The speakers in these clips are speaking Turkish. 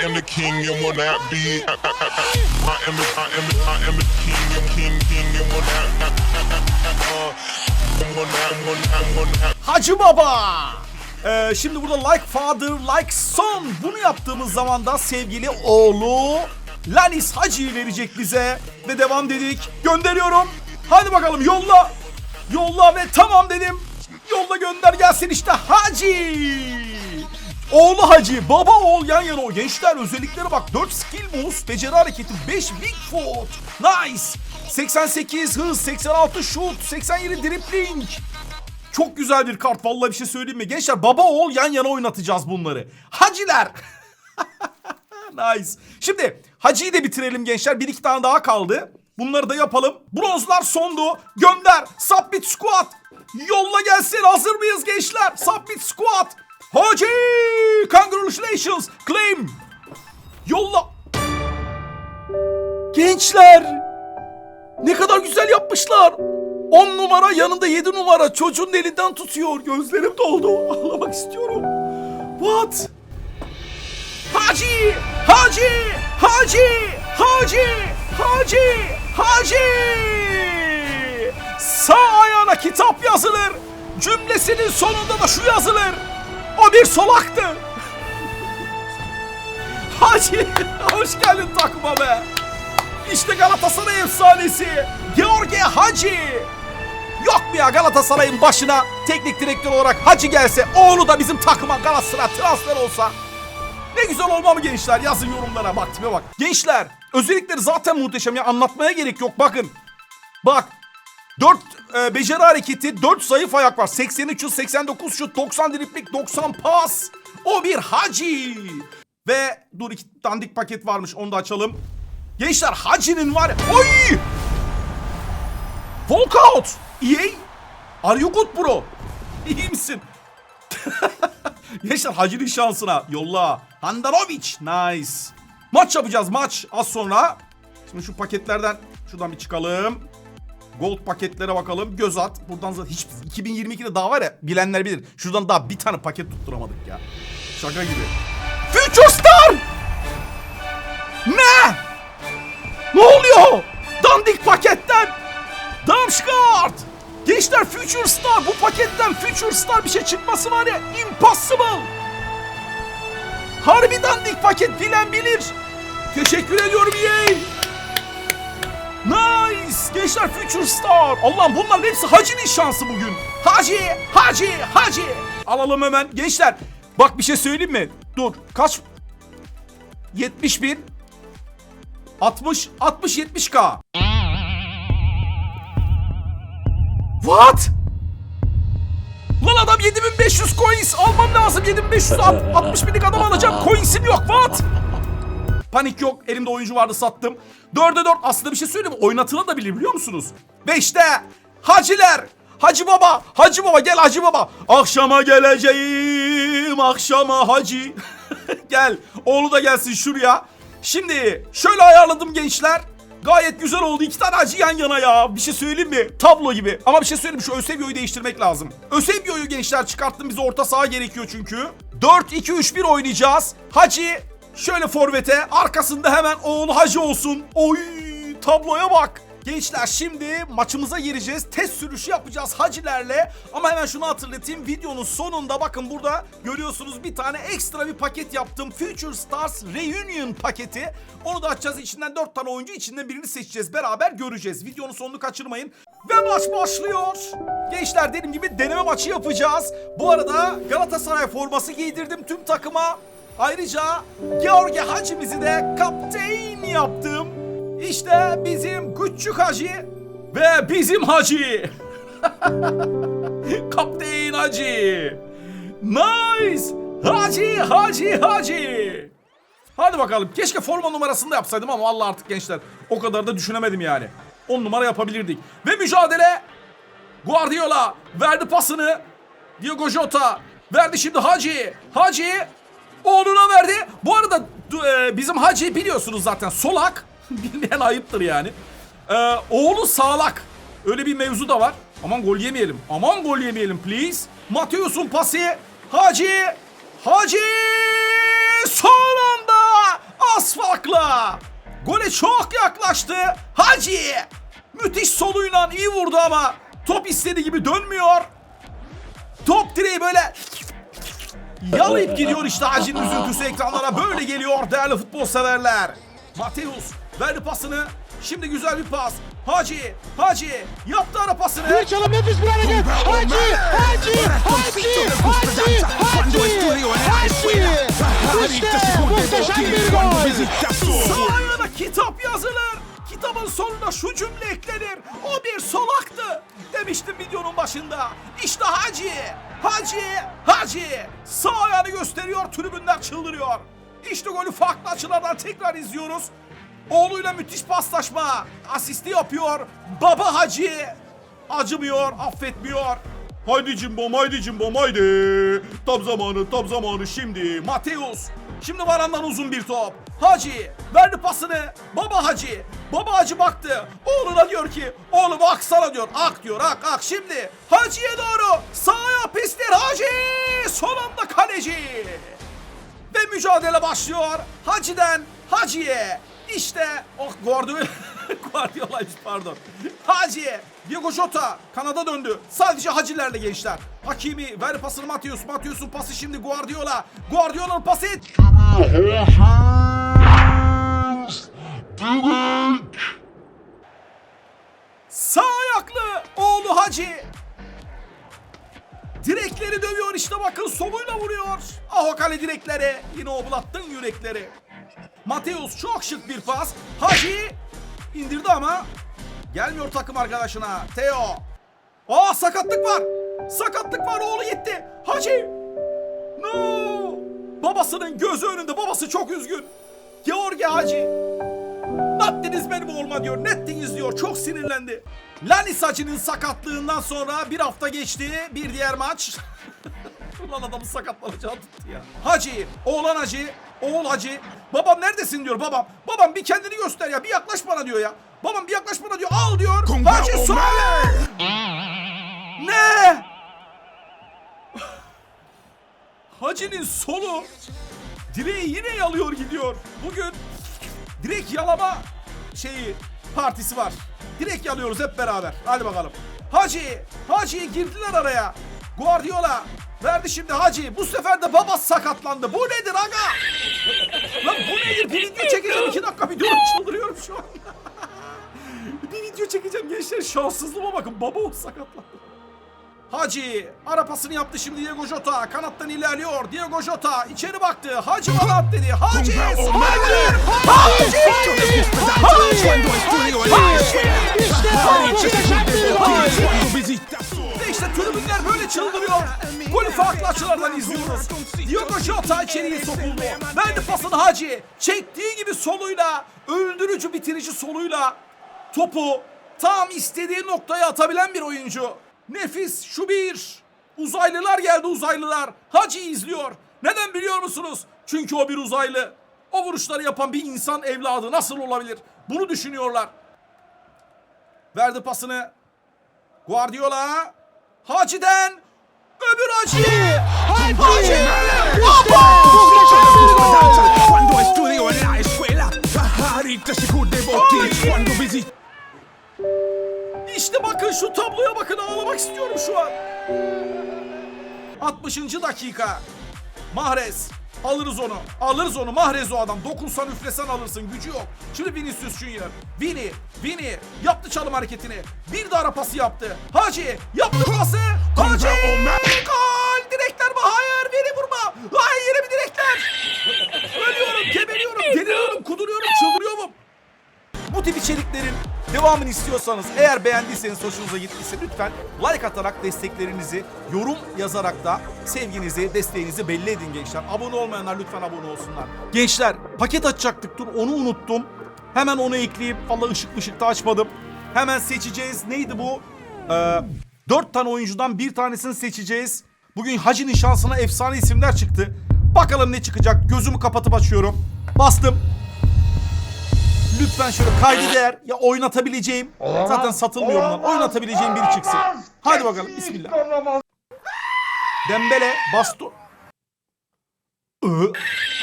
I am the king and will not be. I am the, I am the, I am the king and king, king and will not. Hacı Baba. Ee, şimdi burada like father, like son. Bunu yaptığımız zaman da sevgili oğlu Lanis Hacı'yı verecek bize. Ve devam dedik. Gönderiyorum. Hadi bakalım yolla. Yolla ve tamam dedim. Yolla gönder gelsin işte Hacı. Oğlu Hacı, baba oğul yan yana o gençler özelliklere bak. 4 skill moves, beceri hareketi, 5 big foot. Nice. 88 hız, 86 shoot, 87 dribbling. Çok güzel bir kart vallahi bir şey söyleyeyim mi? Gençler baba oğul yan yana oynatacağız bunları. Haciler. nice. Şimdi Hacı'yı da bitirelim gençler. Bir iki tane daha kaldı. Bunları da yapalım. Bronzlar sondu. Gönder. Submit squat. Yolla gelsin. Hazır mıyız gençler? Submit squat. Hacı. Congratulations. Claim. Yolla. Gençler. Ne kadar güzel yapmışlar. 10 numara yanında 7 numara çocuğun elinden tutuyor. Gözlerim doldu. Ağlamak istiyorum. What? Hacı! Hacı! Hacı! Hacı! Hacı! Hacı! Sağ ayağına kitap yazılır. Cümlesinin sonunda da şu yazılır. O bir solaktı. Hacı! Hoş geldin takıma be. İşte Galatasaray efsanesi. George Hacı. Yok mu ya Galatasaray'ın başına teknik direktör olarak Hacı gelse oğlu da bizim takıma Galatasaray transfer olsa ne güzel olma mı gençler yazın yorumlara bak tipe bak. Gençler özellikleri zaten muhteşem ya anlatmaya gerek yok bakın. Bak 4 e, beceri hareketi 4 zayıf ayak var 83 şut 89 şut 90 driplik 90 pas. O bir Hacı. Ve dur iki dandik paket varmış onu da açalım. Gençler Hacı'nın var. Oy! Walkout! EA? Are you good bro? İyi misin? Gençler Hacı'nın şansına yolla. Handanovic. Nice. Maç yapacağız maç az sonra. Şimdi şu paketlerden şuradan bir çıkalım. Gold paketlere bakalım. Göz at. Buradan zaten hiç 2022'de daha var ya bilenler bilir. Şuradan daha bir tane paket tutturamadık ya. Şaka gibi. Future Star! Ne? Ne oluyor? Dandik paketten. Damşkart. Gençler Future Star bu paketten Future Star bir şey çıkması var ya impossible. Harbi dandik paket bilen bilir. Teşekkür ediyorum EA. Nice. Gençler Future Star. Allah'ım bunların hepsi Hacı'nın şansı bugün. Hacı, Hacı, Hacı. Alalım hemen. Gençler bak bir şey söyleyeyim mi? Dur kaç? 70 bin. 60, 60, 70k. What? Lan adam 7500 coins almam lazım 7500 alt- 60 binlik adam alacağım coins'im yok what? Panik yok elimde oyuncu vardı sattım 4'e 4 aslında bir şey söyleyeyim mi? oynatılabilir biliyor musunuz? 5'te Haciler Hacı baba Hacı baba gel Hacı baba Akşama geleceğim akşama hacı Gel oğlu da gelsin şuraya Şimdi şöyle ayarladım gençler Gayet güzel oldu. İki tane acı yan yana ya. Bir şey söyleyeyim mi? Tablo gibi. Ama bir şey söyleyeyim mi? Şu Eusebio'yu değiştirmek lazım. Eusebio'yu gençler çıkarttım. Bize orta saha gerekiyor çünkü. 4-2-3-1 oynayacağız. Hacı şöyle forvete. Arkasında hemen oğlu Hacı olsun. Oy tabloya bak. Gençler şimdi maçımıza gireceğiz. Test sürüşü yapacağız hacilerle. Ama hemen şunu hatırlatayım. Videonun sonunda bakın burada görüyorsunuz bir tane ekstra bir paket yaptım. Future Stars Reunion paketi. Onu da açacağız. İçinden 4 tane oyuncu içinden birini seçeceğiz. Beraber göreceğiz. Videonun sonunu kaçırmayın. Ve maç başlıyor. Gençler dediğim gibi deneme maçı yapacağız. Bu arada Galatasaray forması giydirdim tüm takıma. Ayrıca George Hacimiz'i de kapteyn yaptım. İşte bizim küçük hacı ve bizim hacı. Kapteyn hacı. Nice. Hacı, hacı, hacı. Hadi bakalım. Keşke forma numarasını da yapsaydım ama vallahi artık gençler o kadar da düşünemedim yani. 10 numara yapabilirdik. Ve mücadele. Guardiola verdi pasını. Diogo Jota verdi şimdi Hacı. Hacı oğluna verdi. Bu arada e, bizim Hacı biliyorsunuz zaten solak. Bilmeyen ayıptır yani. E, oğlu sağlak. Öyle bir mevzu da var. Aman gol yemeyelim. Aman gol yemeyelim please. Mateus'un pası. Hacı. Hacı. Son anda. az farkla. Gole çok yaklaştı. Hacı. Müthiş soluyla iyi vurdu ama top istediği gibi dönmüyor. Top direği böyle yalayıp gidiyor işte Hacı'nın üzüntüsü ekranlara böyle geliyor değerli futbol severler. Mateus verdi pasını. Şimdi güzel bir pas. Hacı, Hacı yaptı ara pasını. Bir çalım nefis bir hareket. Hacı, Hacı, Hacı, Hacı, Hacı, Hacı. İşte muhteşem bir gol. Sağ ayağına kitap yazılır. Kitabın sonuna şu cümle eklenir. O bir solaktı. Demiştim videonun başında. İşte Hacı, Hacı, Hacı. Sağ ayağını gösteriyor, tribünler çıldırıyor. İşte golü farklı açılardan tekrar izliyoruz. Oğluyla müthiş paslaşma. Asisti yapıyor. Baba Hacı. Acımıyor, affetmiyor. Haydi cimbom, haydi cimbom, haydi. Tam zamanı, tam zamanı şimdi. Mateus. Şimdi varandan uzun bir top. Hacı verdi pasını. Baba Hacı. Baba Hacı baktı. Oğluna diyor ki, oğlum aksana diyor. Ak diyor, ak ak. Şimdi Hacı'ya doğru. Sağa pistir Hacı. Son anda kaleci. Ve mücadele başlıyor. Hacı'den Hacı'ye. İşte oh Guardiola Guardiola'ymış pardon. Hacı Diego Jota kanada döndü. Sadece Hacılerle gençler. Hakimi ver pasını Matius. Matius'un pası şimdi Guardiola. Guardiola'nın pası Sağ ayaklı oğlu Hacı. Direkleri dövüyor işte bakın soluyla vuruyor. Ah o kale direkleri. Yine oblattın yürekleri. Mateus çok şık bir pas. Hacı indirdi ama gelmiyor takım arkadaşına. Teo. Aa sakatlık var. Sakatlık var oğlu gitti. Hacı. No. Babasının gözü önünde babası çok üzgün. George Hacı. Nattiniz benim oğluma diyor. Nettiniz diyor. Çok sinirlendi. Lanis Hacı'nın sakatlığından sonra bir hafta geçti. Bir diğer maç. Ulan adamı sakatlanacağı tuttu ya. Hacı, oğlan Hacı, oğul Hacı. Babam neredesin diyor babam. Babam bir kendini göster ya. Bir yaklaş bana diyor ya. Babam bir yaklaş bana diyor. Al diyor. Hacı sol. Ne? Hacı'nın solu direği yine yalıyor gidiyor. Bugün direkt yalama şeyi partisi var. Direkt yalıyoruz hep beraber. Hadi bakalım. Hacı, Hacı girdiler araya. Guardiola verdi şimdi Hacı. Bu sefer de baba sakatlandı. Bu nedir aga? Lan bu nedir? Bir video çekeceğim. iki dakika video çıldırıyorum şu an. Bir video çekeceğim gençler. Şanssızlığıma bakın. Baba o sakatlandı. Hacı ara pasını yaptı şimdi Diego Jota kanattan ilerliyor Diego Jota içeri baktı Hacı bana at dedi Hacı Hacı Hacı ve işte tribünler böyle çıldırıyor. Golü farklı açılardan izliyoruz. Diogo Jota içeriye sokuldu. Verdi pasını Hacı. Çektiği gibi soluyla, öldürücü bitirici soluyla topu tam istediği noktaya atabilen bir oyuncu. Nefis şu bir. Uzaylılar geldi uzaylılar. Hacı izliyor. Neden biliyor musunuz? Çünkü o bir uzaylı. O vuruşları yapan bir insan evladı nasıl olabilir? Bunu düşünüyorlar. Verdi pasını Guardiola Hacı'den öbür Hacı Hacı Quando İşte bakın şu tabloya bakın ağlamak istiyorum şu an 60. dakika Mahrez Alırız onu. Alırız onu. Mahrez o adam. Dokunsan üflesen alırsın. Gücü yok. Şimdi Vinicius Junior. Vini. Vini. Yaptı çalım hareketini. Bir de ara pası yaptı. Hacı. Yaptı pası. Hacı. Gol. Direkler mi? Hayır. Vini vurma. Hayır yine bir direkler. Ölüyorum. Geberiyorum. Deliriyorum. Kuduruyorum. Çıldırıyorum. Bu tip içeriklerin devamını istiyorsanız eğer beğendiyseniz hoşunuza gittiyse lütfen like atarak desteklerinizi yorum yazarak da sevginizi desteğinizi belli edin gençler. Abone olmayanlar lütfen abone olsunlar. Gençler paket açacaktık dur onu unuttum. Hemen onu ekleyip valla ışık ışık da açmadım. Hemen seçeceğiz. Neydi bu? Ee, 4 tane oyuncudan bir tanesini seçeceğiz. Bugün Hacı'nın şansına efsane isimler çıktı. Bakalım ne çıkacak. Gözümü kapatıp açıyorum. Bastım. Lütfen şöyle kaydı değer ya oynatabileceğim. Zaten satılmıyor bunlar. Oynatabileceğim biri çıksın. Hadi bakalım bismillah. Dembele, Basto.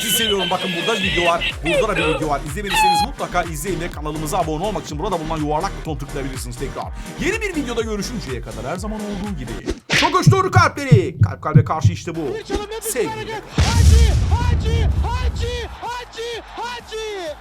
Sizi seviyorum bakın burada video var. Burada da bir video var. İzlemediyseniz mutlaka izleyin ve kanalımıza abone olmak için burada bulunan yuvarlak buton tıklayabilirsiniz tekrar. Yeni bir videoda görüşünceye kadar her zaman olduğu gibi. Çok hoş doğru kalpleri. Kalp kalbe karşı işte bu. Yapıyor. Sevgili. Hacı, Hacı, Hacı, Hacı.